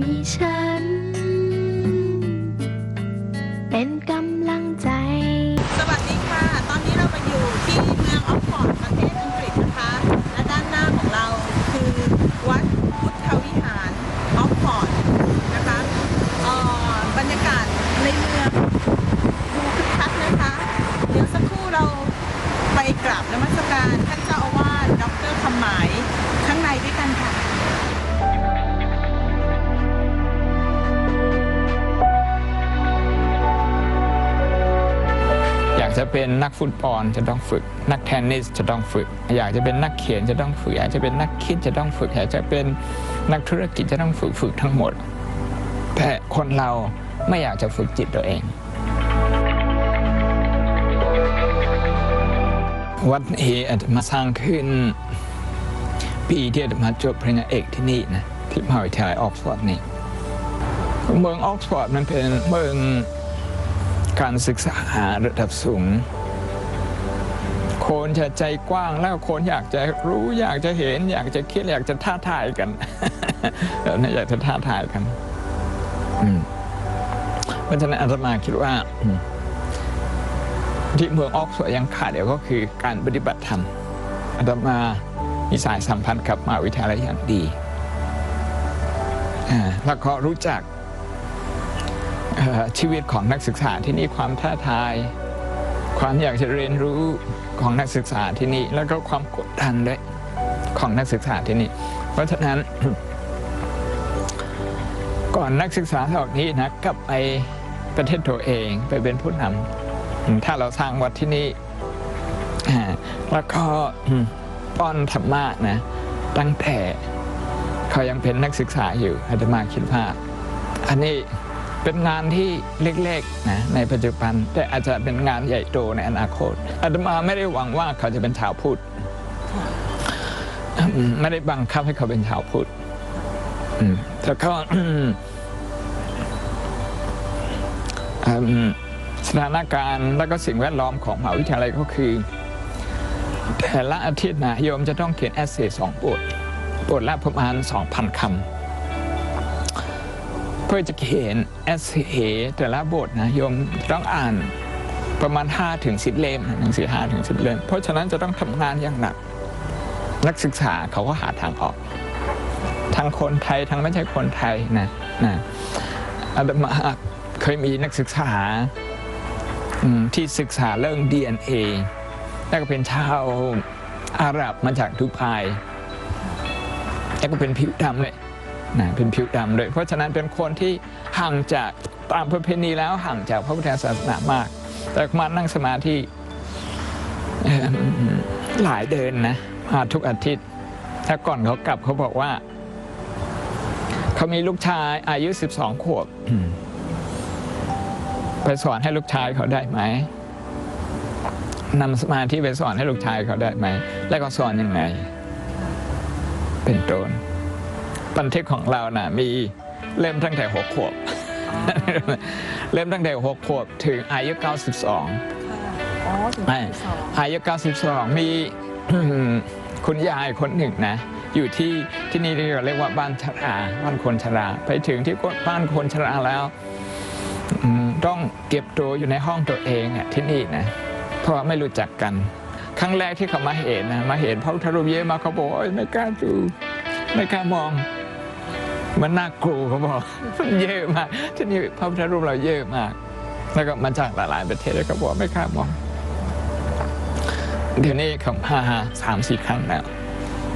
มีฉัน เป็นกำลังใจ สวัสดีค่ะ ตอนนี้เรามาอยู่ที่เมืองออกฟอร์ดประเทศ เป็นนักฟุตบอลจะต้องฝึก นักเทนนิสจะต้องฝึก อยากจะเป็นนักเขียนจะต้องฝึก อยากจะเป็นนักคิดจะต้องฝึก อยากจะเป็นนักธุรกิจจะต้องฝึกฝึกทั้งหมด แต่คนเราไม่อยากจะฝึกจิตตัวเอง วัดเออาจจะมาสร้างขึ้นปีที่อาจจะมาจบปริญญาเอกที่นี่นะที่มหาวิทยาลัยออกซฟอร์ดนี่เมืองออกซฟอร์ดมันเป็นเมือง การศึกษาระดับสูง คนจะใจกว้างแล้วคนอยากจะรู้อยากจะเห็น อยากจะคิดอยากจะท้าทายกันเออเนี่ยอยากจะท้าทายกันเพราะฉะนั้นอาตมาคิดว่าที่เมืองออกสวยยังขาดเดี๋ยวก็คือการปฏิบัติธรรมอาตมามีสายสัมพันธ์กับมหาวิทยาลัยอย่างดีอ่าแล้วก็รู้จัก ชีวิตของนักศึกษาที่นี่ความท้าทาย ความอยากจะเรียนรู้ของนักศึกษาที่นี่ แล้วก็ความกดดันด้วยของนักศึกษาที่นี่ เพราะฉะนั้น ก่อนนักศึกษาเหล่านี้นะกลับไปประเทศตัวเองไปเป็นผู้นำถ้าเราสร้างวัดที่นี่แล้วก็ป้อนธรรมะนะ ตั้งแต่เขายังเป็นนักศึกษาอยู่อาตมาคิดว่าอันนี้ เป็นงานที่เล็กๆนะในปัจจุบัน แต่อาจจะเป็นงานใหญ่โตในอนาคตอาตมาไม่ได้หวังว่าเขาจะเป็นชาวพุทธไม่ได้บังคับให้เขาเป็นชาวพุทธแต่ก็สถานการณ์และก็สิ่งแวดล้อมของมหาวิทยาลัยก็คือ แต่ละอาทิตย์นะโยมจะต้องเขียนแอสเซย์สองบทบทละประมาณ 2,000คำ เพื่อจะเขียนเอสเอแต่ละบทนะโยมต้องอ่านประมาณ 5 ถึง 10 เล่มหนังสือ5ถึง 10 เล่ม เพราะฉะนั้นจะต้องทำงานอย่างหนัก นักศึกษาเขาก็หาทางออก ทั้งคนไทยทั้งไม่ใช่คนไทยนะนะอาตมาเคยมีนักศึกษาที่ศึกษาเรื่อง DNA แล้วก็เป็นชาวอาหรับมาจากดูไบแล้วก็เป็นผิวดำเลย นะเป็นผิวดำเลย เพราะฉะนั้นเป็นคนที่ห่างจากตามประเพณีแล้วห่างจากพระพุทธศาสนามาก แต่มานั่งสมาธิหลายเดินนะมาทุกอาทิตย์ถ้าก่อนเขากลับเขาบอกว่า เขามีลูกชายอายุ 12 ขวบ ไปสอนให้ลูกชายเขาได้ไหมนำสมาธิไปสอนให้ลูกชายเขาได้ไหม แล้วก็สอนยังไง เป็นต้น บันทึกของเรานะ่ะมีเล่มตั้งแต่หกขวบ เล่มตั้งแต่หกขวบถึงอายุ 92อ๋อถึงไม่ที่สองอายุ 92 มีคุณยายคนหนึ่งนะ อยู่ที่ที่นี่ที่เราเรียกว่าบ้านชราบ้านคนชรา ไปถึงที่บ้านคนชราแล้วอืมต้องเก็บตัวอยู่ในห้องตัวเองอะที่นี่นะ เพราะว่าไม่รู้จักกัน ครั้งแรกที่เขามาเห็นนะมาเห็นพระพุทธรูปเยอะมากเขาบอกว่าโอ๊ยไม่กล้าดูไม่กล้ามอง มันน่ากลัวเขาบอกมันเยอะมากที่นี่พระพุทธรูปเราเยอะมาก แล้วก็มาจากหลาย ๆ ประเทศแล้วก็บอกไม่กล้ามองเดี๋ยวนี้เขามาสามสี่ครั้งแล้ว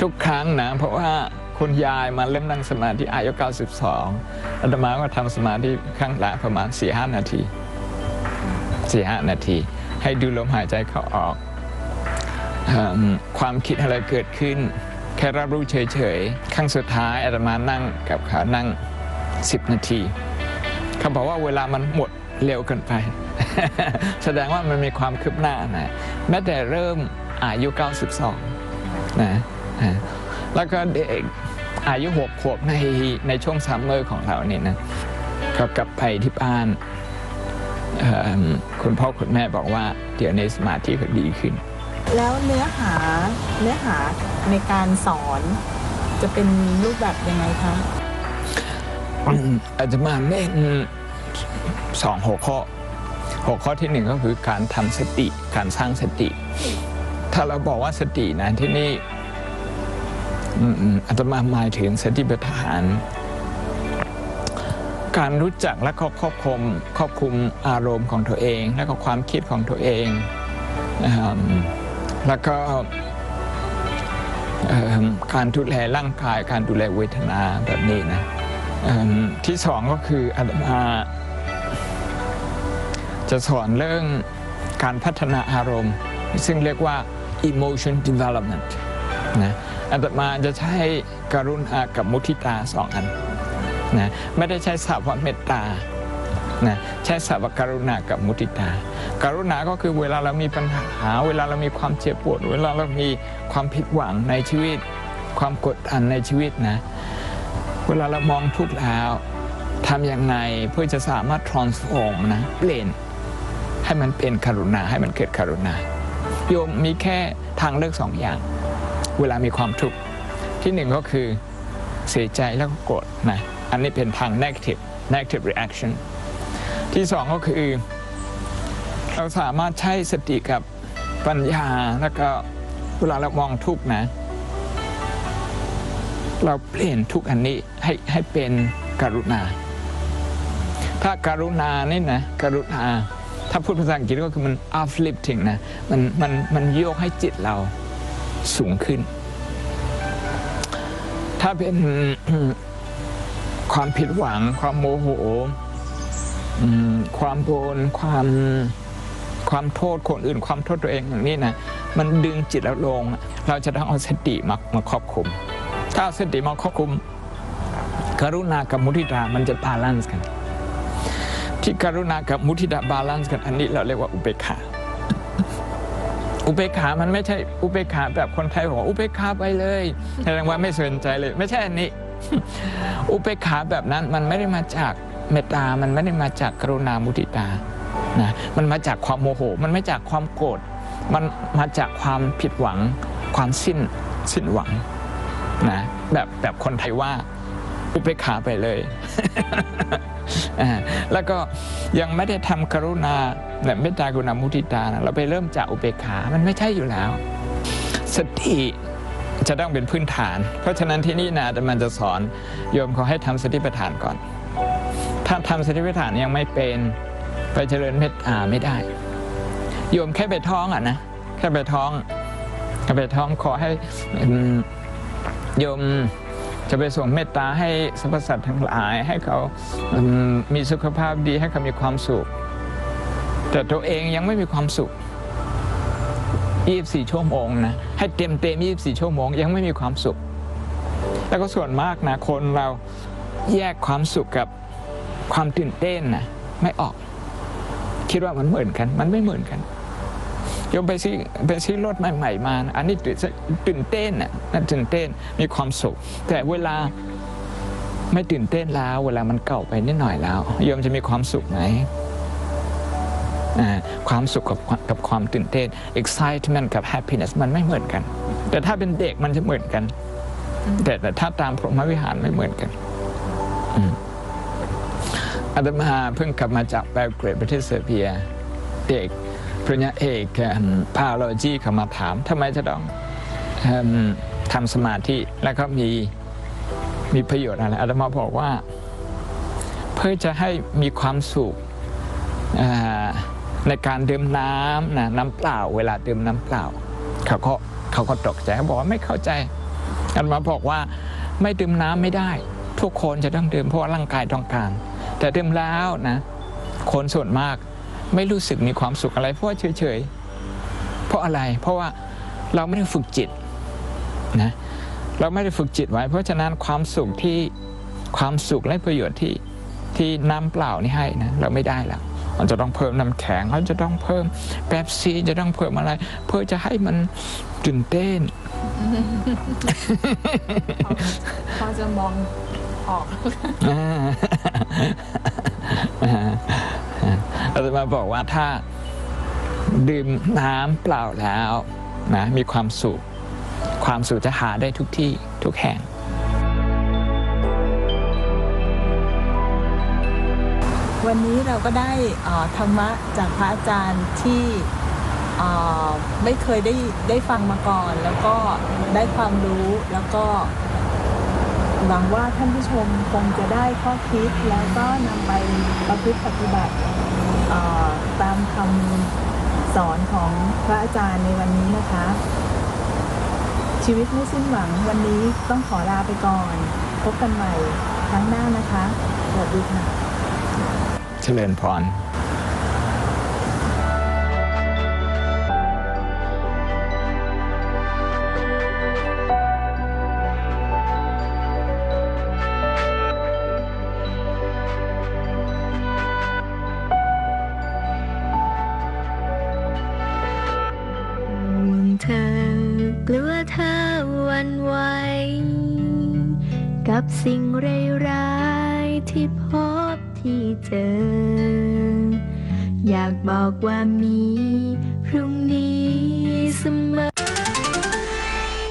ทุกครั้งนะ เพราะว่าคุณยายมาเล่มนั่งสมาธิอายุ 92อาตมาก็ทำสมาธิครั้งละประมาณ 4-5 นาที 4-5 นาที ให้ดูลมหายใจเข้าออกอความคิดอะไรเกิดขึ้น แค่รับรู้เฉยๆครั้งสุดท้ายอาตมานั่งกับขานั่ง 10 นาทีเขาบอกว่าเวลามันหมดเร็วเกินไป แสดงว่ามันมีความคืบหน้านะแม้แต่เริ่มอายุ 92 นะอ่าแล้วก็เด็กอายุหกขวบในในช่วงซัมเมอร์ของเราเนี่ยนะก็กลับไปที่บ้านคุณพ่อคุณแม่บอกว่า เดี๋ยวในสมาธิเขาดีขึ้น แล้วเนื้อหาเนื้อหาในการสอนจะเป็นรูปแบบยังไงคะอาจจะมาเน้นสองหัวข้อหัวข้อที่หนึ่งก็คือการทำสติการสร้างสติ ถ้าเราบอกว่าสตินะที่นี่อืมอาตมาหมายถึงสติปัฏฐาน การรู้จักและก็ควบคุมควบคุมอารมณ์ของตัวเอง และก็ความคิดของตัวเองนะครับ แล้วก็การดูแลร่างกายการดูแลเวทนาแบบนี้นะที่สองก็คืออาตมาจะสอนเรื่องการพัฒนาอารมณ์ ซึ่งเรียกว่า emotion development นะอาตมาจะใช้กรุณากับมุทิตาสองอันนะไม่ได้ใช้ศัพท์ว่าเมตตานะใช้ศัพท์ว่าการุณากับมุทิตา การุณาก็คือเวลาเรามีปัญหา เวลาเรามีความเจ็บปวด เวลาเรามีความผิดหวังในชีวิต ความกดดันในชีวิตนะ เวลาเรามองทุกข์แล้วทำยังไงเพื่อจะสามารถ transform นะเปลี่ยนให้มันเป็นกรุณาให้มันเกิดกรุณาโยมมีแค่ทางเลือกสองอย่าง เวลามีความทุกข์ที่หนึ่งก็คือเสียใจแล้วก็โกรธนะอันนี้เป็นทาง negative negative reaction ที่สองก็คือ เราสามารถใช้สติกับปัญญาแล้วก็เวลาเรามองทุกนะ เราเปลี่ยนทุกอันนี้ให้ให้เป็นกรุณา ถ้าการุณานี่นะกรุณา ถ้าพูดภาษาอังกฤษก็คือมัน uplifting นะมันมันมันโยกให้จิตเราสูงขึ้น ถ้าเป็นความผิดหวัง ความโมโหความโกรธความ ความโทษคนอื่น ความโทษตัวเองอย่างนี้นะมันดึงจิตเราลง เราจะต้องเอาสติมามาครอบคุม ถ้าเอาสติมาครอบคุม กรุณากับมุทิตามันจะบาลานซ์กัน ที่กรุณากับมุทิตาบาลานซ์กันอันนี้เราเรียกว่าอุเบกขาอุเบกขา มันไม่ใช่อุเบกขาแบบคนไทยบอกอุเบกขาไปเลยแสดงว่าไม่สนใจเลย ไม่ใช่อันนี้ อุเบกขาแบบนั้นมันไม่ได้มาจากเมตตา มันไม่ได้มาจากกรุณามุทิตา นะมันมาจากความโมโห มันไม่จากความโกรธมันมาจากความผิดหวัง ความสิ้นสิ้นหวังนะแบบแบบคนไทยว่าอุเบกขาไปเลย แล้วก็ยังไม่ได้ทำกรุณาแบบเมตตากรุณามุทิตานะเราไปเริ่มจากอุเบกขา มันไม่ใช่อยู่แล้ว สติจะต้องเป็นพื้นฐาน เพราะฉะนั้นที่นี่นะแต่มันจะสอนโยมเขาให้ทำสติปัฏฐานก่อน ถ้าทำสติปัฏฐานยังไม่เป็น ไปเจริญเมตตาไม่ได้ โยมแค่ไปท้องอะนะแค่ไปท้องแค่ไปท้องขอให้โยมจะไปส่งเมตตาให้สรรพสัตว์ทั้งหลาย ให้เขามมีสุขภาพดีให้เขามีความสุข แต่ตัวเองยังไม่มีความสุข 24 ชั่วโมงนะให้เต็มเต็ม 24 ชั่วโมง ยังไม่มีความสุข แล้วก็ส่วนมากนะคนเราแยกความสุขกับความตื่นเต้นนะไม่ออก คิดว่ามันเหมือนกัน มันไม่เหมือนกันโยมไปซื้อไปซื้อรถใหม่ๆมา อันนี้ตื่นเต้นน่ะนั่นตื่นเต้นมีความสุข แต่เวลาไม่ตื่นเต้นแล้ว เวลามันเก่าไปนิดหน่อยแล้วโยมจะมีความสุขไหมอ่าความสุขกับกับความตื่นเต้น excitement กับ happiness มันไม่เหมือนกัน แต่ถ้าเป็นเด็กมันจะเหมือนกัน แต่แต่ถ้าตามพรหมวิหารไม่เหมือนกัน อืม อาตมาเพิ่งกลับมาจากแบลเกรดประเทศเซอร์เบีย เด็กปริญญาเอกพาโลจีเขามาถามทำไมจะต้องอทำสมาธิแล้วก็มีมีประโยชน์อะไรอาตมาบอกว่า เพื่อจะให้มีความสุขในการดื่มน้ำนะน้ำเปล่า เวลาดื่มน้ำเปล่าเขาก็เขาก็ตกใจเขาบอกว่าไม่เข้าใจอาตมาบอกว่าไม่ดื่มน้ำไม่ได้ ทุกคนจะต้องดื่มเพราะว่าร่างกายต้องการ แต่ดื่มแล้วนะคนส่วนมากไม่รู้สึกมีความสุขอะไรเพราะว่าเฉยๆ เพราะอะไร เพราะว่าเราไม่ได้ฝึกจิตนะเราไม่ได้ฝึกจิตไว้ เพราะฉะนั้นความสุขที่ความสุขและประโยชน์ที่ที่น้ำเปล่านี่ให้นะเราไม่ได้แล้วมันจะต้องเพิ่มน้ำแข็งเราจะต้องเพิ่มแป๊บซีจะต้องเพิ่มอะไร เพื่อจะให้มันตื่นเต้นพอจะมอง ออกอ่าเราจะมาบอกว่าถ้าดื่มน้ำเปล่าแล้วนะมีความสุข ความสุขจะหาได้ทุกที่ทุกแห่ง วันนี้เราก็ได้เอ่อธรรมะจากพระอาจารย์ที่เอ่อไม่เคยได้ได้ฟังมาก่อน แล้วก็ได้ความรู้แล้วก็ หวังว่าท่านผู้ชมคงจะได้ข้อคิดแล้วก็นำไปประพฤติปฏิบัติตามคำสอนของพระอาจารย์ในวันนี้นะคะ ชีวิตไม่สิ้นหวังวันนี้ต้องขอลาไปก่อน พบกันใหม่ครั้งหน้านะคะ สวัสดีค่ะ เจริญพร สิ่งร้ายๆที่พบที่เจอ อยากบอกว่ามีพรุ่งนี้เสมอ